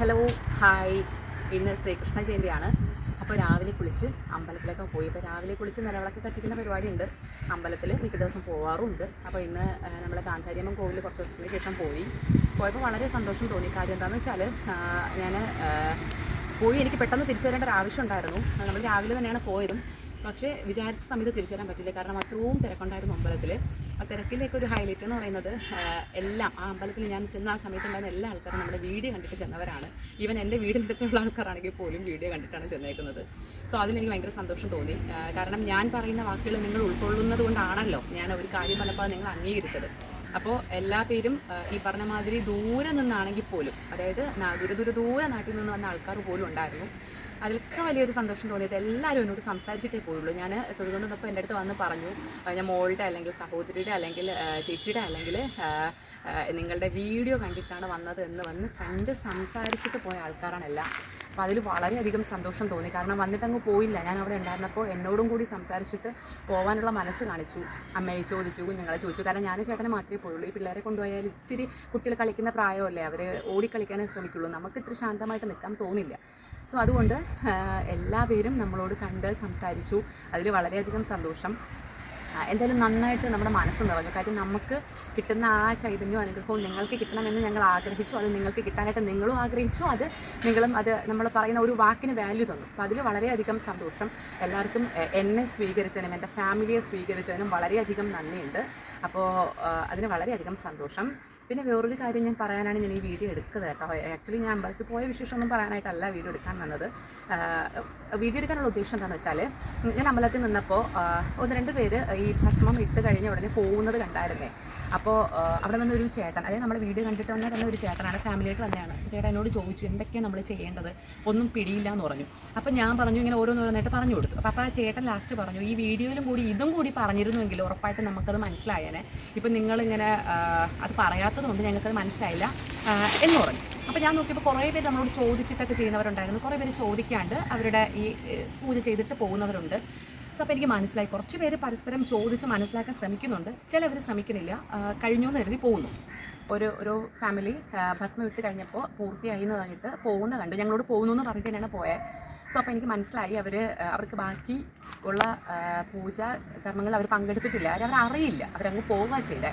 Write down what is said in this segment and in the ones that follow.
Hello hi ഇന്ന് ശ്രീകൃഷ്ണ ജയന്തിയാണ്. അപ്പോൾ രാവിലെ കുളിച്ച് അമ്പലത്തിലേക്ക് പോയി. അപ്പോൾ രാവിലെ കുളിച്ച് നിലവിളക്ക് കത്തിക്കുന്ന പരിപാടിയുണ്ട്. അമ്പലത്തിൽ മിക്ക ദിവസം പോവാറുണ്ട്. അപ്പോൾ ഇന്ന് നമ്മൾ ഗാന്ധാരിയമ്മൻ കോവിൽ കുറച്ച് ദിവസത്തിന് ശേഷം പോയി. പോയപ്പോൾ വളരെ സന്തോഷം തോന്നി. കാര്യം എന്താണെന്ന് വെച്ചാൽ ഞാൻ പോയി എനിക്ക് പെട്ടെന്ന് തിരിച്ചു വരേണ്ട ഒരു ആവശ്യം ഉണ്ടായിരുന്നു. നമ്മൾ രാവിലെ തന്നെയാണ് പോയതും. പക്ഷേ വിചാരിച്ച സമയത്ത് തിരിച്ചു വരാൻ പറ്റില്ല. കാരണം അത്രയും തിരക്കുണ്ടായിരുന്നു അമ്പലത്തിൽ ആ തിരക്കിലേക്ക് ഒരു ഹൈലൈറ്റ് എന്ന് പറയുന്നത് എല്ലാം ആ അമ്പലത്തിൽ ഞാൻ ചെന്ന ആ സമയത്ത് ഉണ്ടായിരുന്ന എല്ലാ ആൾക്കാരും നമ്മുടെ വീഡിയോ കണ്ടിട്ട് ചെന്നവരാണ്. ഈവൻ എന്റെ വീടിന്റെ അടുത്തുള്ള ആൾക്കാരാണെങ്കിൽ പോലും വീഡിയോ കണ്ടിട്ടാണ് ചെന്നേക്കുന്നത്. സോ അതിലെനിക്ക് ഭയങ്കര സന്തോഷം തോന്നി. കാരണം ഞാൻ പറയുന്ന വാക്കുകൾ നിങ്ങൾ ഉൾക്കൊള്ളുന്നത് കൊണ്ടാണല്ലോ ഞാൻ ഒരു കാര്യം പറഞ്ഞപ്പോൾ നിങ്ങൾ അംഗീകരിച്ചത്. അപ്പോൾ എല്ലാ പേരും ഈ പറഞ്ഞ മാതിരി ദൂരെ നിന്നാണെങ്കിൽ പോലും അതായത് ദൂരെ ദൂരെ ദൂരെ നാട്ടിൽ നിന്ന് വന്ന ആൾക്കാർ പോലും ഉണ്ടായിരുന്നു. അതിലൊക്കെ വലിയൊരു സന്തോഷം തോന്നിയത് എല്ലാവരും എന്നോട് സംസാരിച്ചിട്ടേ പോയുള്ളൂ. ഞാൻ തൊഴുകൊണ്ടുവന്നപ്പോൾ എന്റെ അടുത്ത് വന്ന് പറഞ്ഞു ഞാൻ മോളുടെ അല്ലെങ്കിൽ സഹോദരിയുടെ അല്ലെങ്കിൽ ചേച്ചിയുടെ അല്ലെങ്കിൽ നിങ്ങളുടെ വീഡിയോ കണ്ടിട്ടാണ് വന്നത് എന്ന് വന്ന് കണ്ട് സംസാരിച്ചിട്ട് പോയ ആൾക്കാരാണ് എല്ലാം അപ്പോൾ അതിൽ വളരെയധികം സന്തോഷം തോന്നി. കാരണം വന്നിട്ട് അങ്ങ് പോയില്ല. ഞാൻ അവിടെ ഉണ്ടായിരുന്നപ്പോൾ എന്നോടും കൂടി സംസാരിച്ചിട്ട് പോകാനുള്ള മനസ്സ് കാണിച്ചു. അമ്മയെ ചോദിച്ചു കുഞ്ഞുങ്ങളെ ചോദിച്ചു. കാരണം ഞാൻ ചേട്ടനെ മാത്രമേ പോയുള്ളൂ. ഈ പിള്ളേരെ കൊണ്ടുപോയാൽ ഇച്ചിരി കുട്ടികൾ കളിക്കുന്ന പ്രായമല്ലേ? അവർ ഓടിക്കളിക്കാനേ ശ്രമിക്കുള്ളൂ. നമുക്ക് ഇത്ര ശാന്തമായിട്ട് നിൽക്കാൻ തോന്നില്ല. സോ അതുകൊണ്ട് എല്ലാ പേരും നമ്മളോട് കണ്ട് സംസാരിച്ചു. അതിൽ വളരെയധികം സന്തോഷം. എന്തായാലും നന്നായിട്ട് നമ്മുടെ മനസ്സ് നിറഞ്ഞു. കാര്യം നമുക്ക് കിട്ടുന്ന ആ ചൈതന്യവും അനുഗ്രഹവും നിങ്ങൾക്ക് കിട്ടണമെന്ന് ഞങ്ങൾ ആഗ്രഹിച്ചു. അത് നിങ്ങൾക്ക് കിട്ടാനായിട്ട് നിങ്ങളും ആഗ്രഹിച്ചു. അത് നിങ്ങളും അത് നമ്മൾ പറയുന്ന ഒരു വാക്കിന് വാല്യൂ തന്നു. അപ്പോൾ അതിൽ വളരെയധികം സന്തോഷം. എല്ലാവർക്കും എന്നെ സ്വീകരിച്ചതിനും എന്റെ ഫാമിലിയെ സ്വീകരിച്ചതിനും വളരെയധികം നന്ദിയുണ്ട്. അപ്പോൾ അതിന് വളരെയധികം സന്തോഷം. പിന്നെ വേറൊരു കാര്യം ഞാൻ പറയാനാണ് ഞാൻ ഈ വീഡിയോ എടുക്കുന്നത് കേട്ടോ. ആക്ച്വലി ഞാൻ അമ്പലത്തിൽ പോയ വിശേഷമൊന്നും പറയാനായിട്ടല്ല വീഡിയോ എടുക്കാൻ വന്നത്. വീഡിയോ എടുക്കാനുള്ള ഉദ്ദേശം എന്താണെന്ന് വെച്ചാൽ ഞാൻ അമ്പലത്തിൽ നിന്നപ്പോൾ ഒന്ന് രണ്ട് പേര് ഈ ഭസ്മം ഇട്ട് കഴിഞ്ഞ് ഉടനെ പോകുന്നത് കണ്ടായിരുന്നേ. അപ്പോൾ അവിടെ നിന്നൊരു ചേട്ടൻ അതായത് നമ്മുടെ വീഡിയോ കണ്ടിട്ട് വന്നാൽ തന്നെ ഒരു ചേട്ടനാണ് ഫാമിലിയായിട്ട് തന്നെയാണ് ചേട്ടൻ എന്നോട് ചോദിച്ചു എന്തൊക്കെയാണ് നമ്മൾ ചെയ്യേണ്ടത്? ഒന്നും പിടിയില്ല എന്ന് പറഞ്ഞു. അപ്പോൾ ഞാൻ പറഞ്ഞു ഇങ്ങനെ ഓരോന്നോരോന്നായിട്ട് പറഞ്ഞു കൊടുത്തു. അപ്പോൾ ആ ചേട്ടൻ ലാസ്റ്റ് പറഞ്ഞു ഈ വീഡിയോയിലും കൂടി ഇതും കൂടി പറഞ്ഞിരുന്നുവെങ്കിൽ ഉറപ്പായിട്ട് നമുക്കത് മനസ്സിലായേനെ. ഇപ്പം നിങ്ങളിങ്ങനെ അത് പറയാത്തത് കൊണ്ട് ഞങ്ങൾക്കത് മനസ്സിലായില്ല. എന്ന് പറഞ്ഞു. അപ്പോൾ ഞാൻ നോക്കിയപ്പോൾ കുറേ പേര് നമ്മളോട് ചോദിച്ചിട്ടൊക്കെ ചെയ്യുന്നവരുണ്ടായിരുന്നു. കുറേ പേര് ചോദിക്കാണ്ട് അവരുടെ ഈ പൂജ ചെയ്തിട്ട് പോകുന്നവരുണ്ട്. സോ അപ്പോൾ എനിക്ക് മനസ്സിലായി. കുറച്ച് പേര് പരസ്പരം ചോദിച്ച് മനസ്സിലാക്കാൻ ശ്രമിക്കുന്നുണ്ട്. ചിലവർ ശ്രമിക്കുന്നില്ല. കഴിഞ്ഞു എന്ന് കരുതി പോകുന്നു. ഒരു ഒരു ഫാമിലി ഭസ്മം വിട്ട് കഴിഞ്ഞപ്പോൾ പൂർത്തിയായി എന്ന് പറഞ്ഞിട്ട് പോകുന്ന കണ്ടു ഞങ്ങളോട് പോകുന്നു എന്ന് പറഞ്ഞിട്ട് തന്നെയാണ് പോയത് സോ അപ്പോൾ എനിക്ക് മനസ്സിലായി അവർ അവർക്ക് ബാക്കി ഉള്ള പൂജ കർമ്മങ്ങൾ അവർ പങ്കെടുത്തിട്ടില്ല. അവർ അറിയില്ല അവരങ്ങ് പോവുക ചെയ്തത്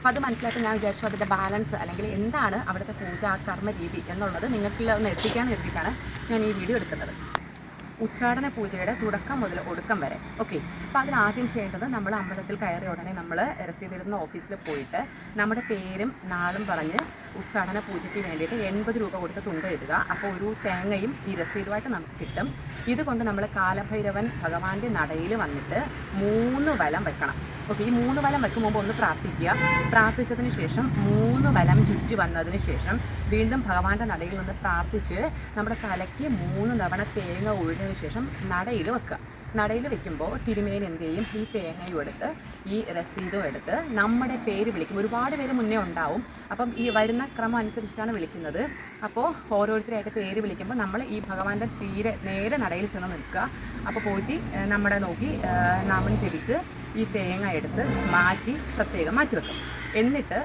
അപ്പോൾ അത് മനസ്സിലാക്കി ഞാൻ വിചാരിച്ചു അതിന്റെ ബാലൻസ് അല്ലെങ്കിൽ എന്താണ് അവിടുത്തെ പൂജ കർമ്മ രീതി എന്നുള്ളത് നിങ്ങൾക്ക് ഒന്ന് എത്തിക്കാൻ എത്തിക്കാണ് ഞാൻ ഈ വീഡിയോ എടുക്കുന്നത്. ഉച്ചാടന പൂജയുടെ തുടക്കം മുതൽ ഒടുക്കം വരെ. ഓക്കെ അപ്പോൾ അതിനാദ്യം ചെയ്യേണ്ടത് നമ്മൾ അമ്പലത്തിൽ കയറിയ ഉടനെ നമ്മൾ രസീതിരുന്ന ഓഫീസിൽ പോയിട്ട് നമ്മുടെ പേരും നാളും പറഞ്ഞ് ഉച്ചാടന പൂജയ്ക്ക് വേണ്ടിയിട്ട് എൺപത് രൂപ കൊടുത്ത് തുണ്ട് എഴുതുക. അപ്പോൾ ഒരു തേങ്ങയും ഈ രസീതുമായിട്ട് നമുക്ക് കിട്ടും. ഇതുകൊണ്ട് നമ്മൾ കാലഭൈരവൻ ഭഗവാന്റെ നടയിൽ വന്നിട്ട് മൂന്ന് വലം വെക്കണം. ഓക്കെ ഈ മൂന്ന് വലം വെക്കും മുമ്പ് ഒന്ന് പ്രാർത്ഥിക്കുക. പ്രാർത്ഥിച്ചതിന് ശേഷം മൂന്ന് വലം ചുറ്റി വന്നതിന് ശേഷം വീണ്ടും ഭഗവാന്റെ നടയിൽ നിന്ന് പ്രാർത്ഥിച്ച് നമ്മുടെ തലയ്ക്ക് മൂന്ന് തവണ തേങ്ങ ഒഴിഞ്ഞതിന് ശേഷം നടയിൽ വെക്കുക. നടയിൽ വെക്കുമ്പോൾ തിരുമേനി എന്ത് ചെയ്യും? ഈ തേങ്ങയും എടുത്ത് ഈ രസീതും എടുത്ത് നമ്മുടെ പേര് വിളിക്കും. ഒരുപാട് പേര് മുന്നേ ഉണ്ടാവും. അപ്പം ഈ വരുന്ന ക്രമം അനുസരിച്ചിട്ടാണ് വിളിക്കുന്നത്. അപ്പോൾ ഓരോരുത്തരായിട്ട് പേര് വിളിക്കുമ്പോൾ നമ്മൾ ഈ ഭഗവാന്റെ തീരെ നേരെ നടയിൽ ചെന്ന് നിൽക്കുക. അപ്പോൾ ഏഹ്, നമ്മുടെ നോക്കി നാമം ജപിച്ച് ഈ തേങ്ങ എടുത്ത് മാറ്റി പ്രത്യേകം മാറ്റി വെക്കും എന്നിട്ട്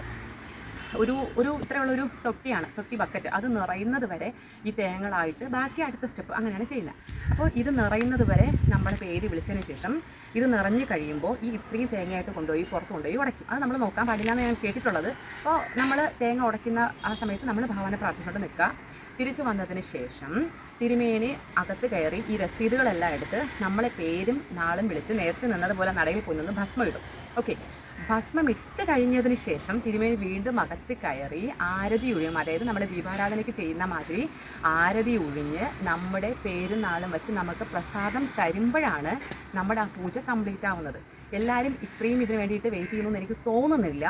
ഒരു ഒരു ഇത്രയുള്ളൊരു തൊട്ടിയാണ് തൊട്ടി ബക്കറ്റ്. അത് നിറയുന്നത് വരെ ഈ തേങ്ങകളായിട്ട് ബാക്കി അടുത്ത സ്റ്റെപ്പ് അങ്ങനെയാണ് ചെയ്യുന്നത് അപ്പോൾ ഇത് നിറയുന്നത് വരെ നമ്മൾ പേര് വിളിച്ചതിന് ശേഷം ഇത് നിറഞ്ഞു കഴിയുമ്പോൾ ഈ ഇത്രയും തേങ്ങയായിട്ട് കൊണ്ടുപോയി പുറത്ത് കൊണ്ടുപോയി ഉടയ്ക്കും. അത് നമ്മൾ നോക്കാൻ പാടില്ല എന്ന് ഞാൻ കേട്ടിട്ടുള്ളത്. അപ്പോൾ നമ്മൾ തേങ്ങ ഉടയ്ക്കുന്ന ആ സമയത്ത് നമ്മൾ ഭാവന പ്രാർത്ഥിച്ചുകൊണ്ട് നിൽക്കുക. തിരിച്ചു വന്നതിന് ശേഷം തിരുമേനി അകത്ത് കയറി ഈ രസീതുകളെല്ലാം എടുത്ത് നമ്മളെ പേരും നാളും വിളിച്ച് നേരത്തെ നിന്നതുപോലെ നടയിൽ പോയി നിന്ന് ഭസ്മം ഇടും. ഓക്കെ. ഭസ്മം ഇട്ട് കഴിഞ്ഞതിന് ശേഷം തിരുമേനി വീണ്ടും അകത്ത് കയറി ആരതി ഉഴിയും അതായത് നമ്മുടെ ദീപാരാധനയ്ക്ക് ചെയ്യുന്ന മാതിരി ആരതി ഉഴിഞ്ഞ് നമ്മുടെ പേരും നാളും വെച്ച് നമുക്ക് പ്രസാദം തരുമ്പോഴാണ് നമ്മുടെ ആ പൂജ കംപ്ലീറ്റ് ആവുന്നത്. എല്ലാവരും ഇത്രയും ഇതിന് വേണ്ടിയിട്ട് വെയിറ്റ് ചെയ്യുമെന്ന് എനിക്ക് തോന്നുന്നില്ല.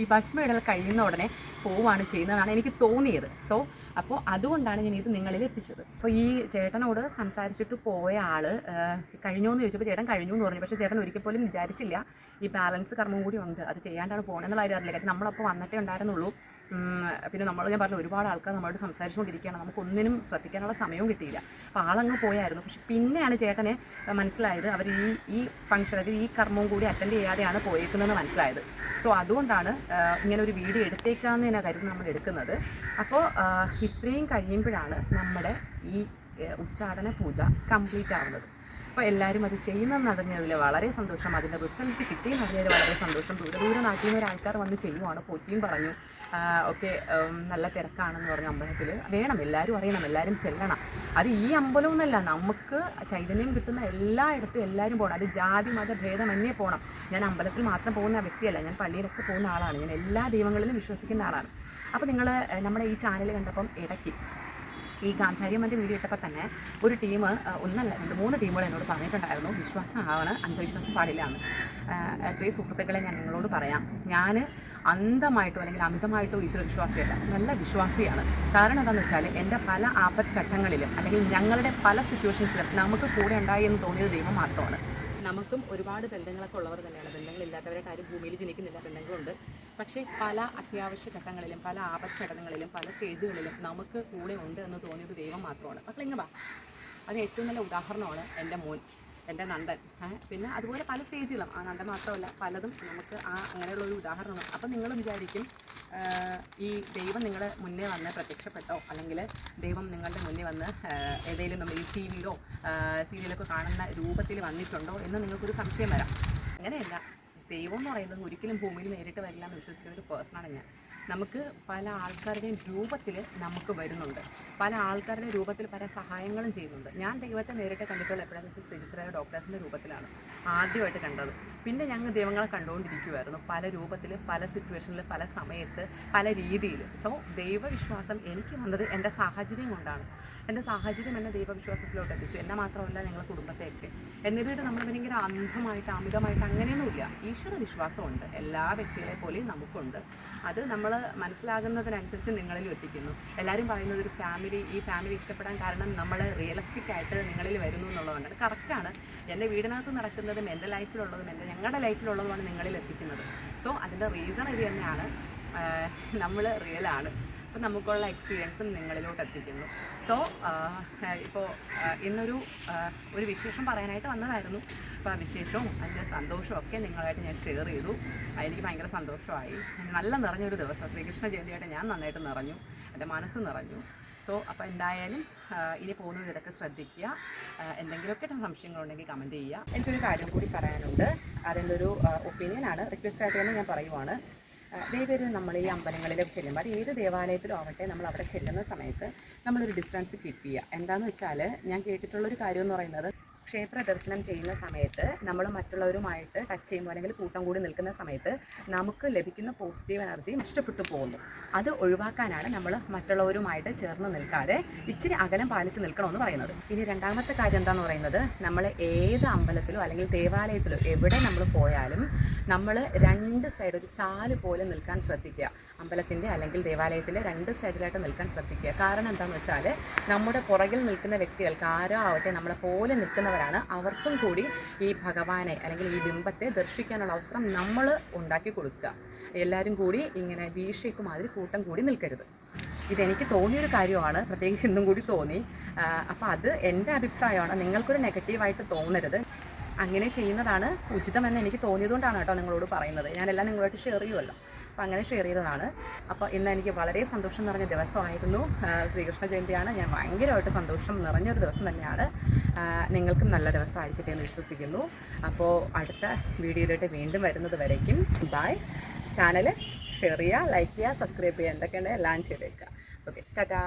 ഈ ഭസ്മ ഇടൽ കഴിയുന്ന ഉടനെ പോവാണ് ചെയ്യുന്നതാണ് എനിക്ക് തോന്നിയത്. സോ അപ്പോൾ അതുകൊണ്ടാണ് ഞാൻ ഇത് നിങ്ങളിൽ എത്തിച്ചത്. അപ്പോൾ ഈ ചേട്ടനോട് സംസാരിച്ചിട്ട് പോയ ആൾ കഴിഞ്ഞു എന്ന് ചോദിച്ചപ്പോൾ ചേട്ടൻ കഴിഞ്ഞു എന്ന് പറഞ്ഞു. പക്ഷേ ചേട്ടൻ ഒരിക്കൽ പോലും വിചാരിച്ചില്ല ഈ ബാലൻസ് കർമ്മം കൂടി ഉണ്ട്. അത് ചെയ്യാണ്ടാണ് പോകണമെന്നുള്ള കാര്യം അറിയില്ല. കാര്യം നമ്മളപ്പോൾ വന്നിട്ടേ ഉണ്ടായിരുന്നുള്ളൂ. പിന്നെ നമ്മൾ ഞാൻ പറഞ്ഞു ഒരുപാട് ആൾക്കാർ നമ്മളോട് സംസാരിച്ചുകൊണ്ടിരിക്കുകയാണ്. നമുക്കൊന്നിനും ശ്രദ്ധിക്കാനുള്ള സമയവും കിട്ടിയില്ല. അപ്പോൾ ആളങ്ങ് പോയായിരുന്നു. പക്ഷെ പിന്നെയാണ് ചേട്ടനെ മനസ്സിലായത് അവർ ഈ ഈ ഫംഗ്ഷൻ അതായത് ഈ കർമ്മവും കൂടി അറ്റൻഡ് ചെയ്യാതെയാണ് പോയേക്കുന്നതെന്ന് മനസ്സിലായത്. സോ അതുകൊണ്ടാണ് ഇങ്ങനെ ഒരു വീഡിയോ എടുത്തേക്കാന്ന് തന്നെ കരുതി നമ്മൾ എടുക്കുന്നത്. അപ്പോൾ ഇത്രയും കഴിയുമ്പോഴാണ് നമ്മുടെ ഈ ഉച്ചാടന പൂജ കംപ്ലീറ്റ് ആവുന്നത്. അപ്പോൾ എല്ലാവരും അത് ചെയ്യുന്നതെന്ന് അറിഞ്ഞതിൽ വളരെ സന്തോഷം. അതിന്റെ റിസൾട്ട് കിട്ടിയെന്ന് അറിഞ്ഞതിൽ വളരെ സന്തോഷം. ദൂരെ ദൂരെ നാട്ടിൽ നിന്ന് ഒരാൾക്കാർ വന്ന് ചെയ്യുവാണ്. പോറ്റിയും പറഞ്ഞു ഒക്കെ നല്ല തിരക്കാണെന്ന് പറഞ്ഞു അമ്പലത്തിൽ വേണം എല്ലാവരും അറിയണം എല്ലാവരും ചെല്ലണം. അത് ഈ അമ്പലം എന്നല്ല നമുക്ക് ചൈതന്യം കിട്ടുന്ന എല്ലായിടത്തും എല്ലാവരും പോകണം അത് ജാതി മത ഭേദമന്യേ പോകണം ഞാൻ അമ്പലത്തിൽ മാത്രം പോകുന്ന വ്യക്തിയല്ല. ഞാൻ പള്ളിയിലൊക്കെ പോകുന്ന ആളാണ്. ഞാൻ എല്ലാ ദൈവങ്ങളിലും വിശ്വസിക്കുന്ന ആളാണ്. അപ്പോൾ നിങ്ങൾ നമ്മുടെ ഈ ചാനൽ കണ്ടപ്പം ഇടയ്ക്ക് ഈ ഗാന്ധാരിയമ്മന്റെ വീഡിയോ ഇട്ടപ്പോൾ തന്നെ ഒരു ടീം ഒന്നല്ല രണ്ട് മൂന്ന് ടീമുകൾ എന്നോട് പറഞ്ഞിട്ടുണ്ടായിരുന്നു. വിശ്വാസമാണ് അന്ധവിശ്വാസം പാടില്ല എന്ന്. പ്രിയ സുഹൃത്തുക്കളെ ഞാൻ നിങ്ങളോട് പറയാം. ഞാൻ അന്ധമായിട്ടോ അല്ലെങ്കിൽ അമിതമായിട്ടോ ഈശ്വര വിശ്വാസിയല്ല. നല്ല വിശ്വാസിയാണ്. കാരണം എന്താണെന്ന് വെച്ചാൽ എന്റെ പല ആപത്ഘട്ടങ്ങളിലും അല്ലെങ്കിൽ ഞങ്ങളുടെ പല സിറ്റുവേഷൻസിലും നമുക്ക് കൂടെ ഉണ്ടായി എന്ന് തോന്നിയത് ദൈവം മാത്രമാണ്. നമുക്കും ഒരുപാട് ബന്ധങ്ങളൊക്കെ ഉള്ളവർ തന്നെയാണ്. ബന്ധങ്ങളില്ലാത്തവരെ കാര്യം ഭൂമിയിൽ ജനിക്കുന്നില്ല ബന്ധങ്ങളുണ്ട്. പക്ഷേ പല അത്യാവശ്യ ഘട്ടങ്ങളിലും പല ആപത്ഘട്ടങ്ങളിലും പല സ്റ്റേജുകളിലും നമുക്ക് കൂടെ ഉണ്ട് എന്ന് തോന്നിയത് ദൈവം മാത്രമാണ്. മക്കൾ ഇങ്ങനെ അത് ഏറ്റവും നല്ല ഉദാഹരണമാണ് എന്റെ മോൻ എന്റെ നന്ദൻ. പിന്നെ അതുപോലെ പല സ്റ്റേജുകളും. ആ നന്ദൻ മാത്രമല്ല പലതും നമുക്ക് ആ അങ്ങനെയുള്ള ഒരു ഉദാഹരണമാണ്. അപ്പം നിങ്ങൾ വിചാരിക്കും ഈ ദൈവം നിങ്ങളുടെ മുന്നേ വന്ന് പ്രത്യക്ഷപ്പെട്ടോ? അല്ലെങ്കിൽ ദൈവം നിങ്ങളുടെ മുന്നേ വന്ന് ഏതെങ്കിലും നമ്മൾ ഈ ടി വിയിലോ സീരിയലൊക്കെ കാണുന്ന രൂപത്തിൽ വന്നിട്ടുണ്ടോ എന്ന് നിങ്ങൾക്കൊരു സംശയം വരാം. അങ്ങനെയല്ല. ദൈവം എന്ന് പറയുന്നത് ഒരിക്കലും ഭൂമിയിൽ നേരിട്ട് വരില്ല എന്ന് വിശ്വസിക്കുന്ന ഒരു പേഴ്സണാണ് ഞാൻ. നമുക്ക് പല ആൾക്കാരുടെയും രൂപത്തിൽ നമുക്ക് വരുന്നുണ്ട്. പല ആൾക്കാരുടെ രൂപത്തിൽ പല സഹായങ്ങളും ചെയ്യുന്നുണ്ട്. ഞാൻ ദൈവത്തെ നേരിട്ട് കണ്ടിട്ടുള്ള എപ്പോഴാണെന്ന് വെച്ചാൽ ശ്രീചിത്ര ഡോക്ടേഴ്സിന്റെ രൂപത്തിലാണ് ആദ്യമായിട്ട് കണ്ടത്. പിന്നെ ഞങ്ങൾ ദൈവങ്ങളെ കണ്ടുകൊണ്ടിരിക്കുമായിരുന്നു പല രൂപത്തിൽ പല സിറ്റുവേഷനിൽ പല സമയത്ത് പല രീതിയിൽ സോ ദൈവവിശ്വാസം എനിക്ക് വന്നത് എന്റെ സാഹചര്യം കൊണ്ടാണ്. എന്റെ സാഹചര്യം എന്നെ ദൈവവിശ്വാസത്തിലോട്ട് എത്തിച്ചു. എന്നെ മാത്രമല്ല ഞങ്ങളുടെ കുടുംബത്തെയൊക്കെ. എന്നിവയുടെ നമ്മൾ ഭയങ്കര അന്ധമായിട്ട് അമിതമായിട്ട് അങ്ങനെയൊന്നുമില്ല. ഈശ്വര വിശ്വാസമുണ്ട്. എല്ലാ വ്യക്തികളെ പോലെയും നമുക്കുണ്ട്. അത് നമ്മൾ മനസ്സിലാകുന്നതിനനുസരിച്ച് നിങ്ങളിലും എത്തിക്കുന്നു. എല്ലാവരും പറയുന്നത് ഒരു ഫാമിലി ഈ ഫാമിലി ഇഷ്ടപ്പെടാൻ കാരണം നമ്മൾ റിയലിസ്റ്റിക് ആയിട്ട് നിങ്ങളിൽ വരുന്നു എന്നുള്ളതുകൊണ്ട്. അത് കറക്റ്റാണ് എന്റെ വീടിനകത്ത് നടക്കുന്നതും എന്റെ ലൈഫിലുള്ളതും എന്റെ ഞങ്ങളുടെ ലൈഫിലുള്ളതുമാണ് നിങ്ങളിൽ എത്തിക്കുന്നത്. സോ അതിന്റെ റീസൺ ഇത് തന്നെയാണ്. നമ്മൾ റിയലാണ് അപ്പോൾ നമുക്കുള്ള എക്സ്പീരിയൻസും നിങ്ങളിലോട്ട് എത്തിക്കുന്നു. സോ ഇപ്പോൾ ഇന്നൊരു ഒരു വിശേഷം പറയാനായിട്ട് വന്നതായിരുന്നു. അപ്പോൾ ആ വിശേഷവും അതിന്റെ സന്തോഷവും ഒക്കെ നിങ്ങളായിട്ട് ഞാൻ ഷെയർ ചെയ്തു. അതെനിക്ക് ഭയങ്കര സന്തോഷമായി. നല്ല നിറഞ്ഞൊരു ദിവസം. ശ്രീകൃഷ്ണ ജയന്തിയായിട്ട് ഞാൻ നന്നായിട്ട് നിറഞ്ഞു. എന്റെ മനസ്സ് നിറഞ്ഞു. സോ അപ്പോൾ എന്തായാലും ഇനി പോകുന്നവർ ഇതൊക്കെ ശ്രദ്ധിക്കുക എന്തെങ്കിലുമൊക്കെ സംശയങ്ങളുണ്ടെങ്കിൽ കമന്റ് ചെയ്യുക. എനിക്കൊരു കാര്യം കൂടി പറയാനുണ്ട്. അതിന്റെ ഒരു ഒപ്പീനിയനാണ് റിക്വസ്റ്റ് ആയിട്ട് തന്നെ ഞാൻ പറയുവാണ്. ദയവേര് നമ്മൾ ഈ അമ്പലങ്ങളിലൊക്കെ ചെല്ലുമ്പോൾ അത് ഏത് ദേവാലയത്തിലും ആവട്ടെ നമ്മൾ അവിടെ ചെല്ലുന്ന സമയത്ത് നമ്മളൊരു ഡിസ്റ്റൻസ് കീപ്പ് ചെയ്യുക എന്താണെന്ന് വെച്ചാൽ ഞാൻ കേട്ടിട്ടുള്ളൊരു കാര്യം എന്ന് പറയുന്നത് ക്ഷേത്ര ദർശനം ചെയ്യുന്ന സമയത്ത് നമ്മൾ മറ്റുള്ളവരുമായിട്ട് ടച്ച് ചെയ്യുമ്പോൾ അല്ലെങ്കിൽ കൂട്ടം കൂടി നിൽക്കുന്ന സമയത്ത് നമുക്ക് ലഭിക്കുന്ന പോസിറ്റീവ് എനർജി നഷ്ടപ്പെട്ടു പോകുന്നു. അത് ഒഴിവാക്കാനാണ് നമ്മൾ മറ്റുള്ളവരുമായിട്ട് ചേർന്ന് നിൽക്കാതെ ഇച്ചിരി അകലം പാലിച്ച് നിൽക്കണമെന്ന് പറയുന്നത്. ഇനി രണ്ടാമത്തെ കാര്യം എന്താണെന്ന് പറയുന്നത് നമ്മൾ ഏത് അമ്പലത്തിലോ അല്ലെങ്കിൽ ദേവാലയത്തിലോ എവിടെ നമ്മൾ പോയാലും നമ്മൾ രണ്ട് സൈഡ് ഒരു ചാൽ പോലെ നിൽക്കാൻ ശ്രദ്ധിക്കുക. അമ്പലത്തിന്റെ അല്ലെങ്കിൽ ദേവാലയത്തിന്റെ രണ്ട് സൈഡിലായിട്ട് നിൽക്കാൻ ശ്രദ്ധിക്കുക. കാരണം എന്താണെന്ന് വെച്ചാൽ നമ്മുടെ പുറകിൽ നിൽക്കുന്ന വ്യക്തികൾക്ക് ആരോ ആവട്ടെ നമ്മളെ പോലെ നിൽക്കുന്നവരാണ്. അവർക്കും കൂടി ഈ ഭഗവാനെ അല്ലെങ്കിൽ ഈ ബിംബത്തെ ദർശിക്കാനുള്ള അവസരം നമ്മൾ ഉണ്ടാക്കി കൊടുക്കുക. എല്ലാവരും കൂടി ഇങ്ങനെ വീഴ്ചയ്ക്ക് മാതിരി കൂട്ടം കൂടി നിൽക്കരുത്. ഇതെനിക്ക് തോന്നിയൊരു കാര്യമാണ്. പ്രത്യേകിച്ച് ഇന്നും കൂടി തോന്നി. അപ്പോൾ അത് എന്റെ അഭിപ്രായമാണ്. നിങ്ങൾക്കൊരു നെഗറ്റീവായിട്ട് തോന്നരുത്. അങ്ങനെ ചെയ്യുന്നതാണ് ഉചിതമെന്ന് എനിക്ക് തോന്നിയതുകൊണ്ടാണ് കേട്ടോ നിങ്ങളോട് പറയുന്നത്. ഞാനെല്ലാം നിങ്ങളോട്ട് ഷെയർ ചെയ്യുമല്ലോ അപ്പോൾ അങ്ങനെ ഷെയർ ചെയ്തതാണ്. അപ്പോൾ ഇന്ന് എനിക്ക് വളരെ സന്തോഷം നിറഞ്ഞ ദിവസമായിരുന്നു. ശ്രീകൃഷ്ണ ജയന്തിയാണ്. ഞാൻ ഭയങ്കരമായിട്ട് സന്തോഷം നിറഞ്ഞൊരു ദിവസം തന്നെയാണ്. നിങ്ങൾക്കും നല്ല ദിവസമായിരിക്കട്ടെ എന്ന് വിശ്വസിക്കുന്നു. അപ്പോൾ അടുത്ത വീഡിയോയിലോട്ട് വീണ്ടും വരുന്നത് വരയ്ക്കും ബൈ ചാനൽ ഷെയർ ചെയ്യുക ലൈക്ക് ചെയ്യുക സബ്സ്ക്രൈബ് ചെയ്യുക എന്തൊക്കെയുണ്ട് എല്ലാം ചെയ്തേക്കുക. ഓക്കെ ടാറ്റാ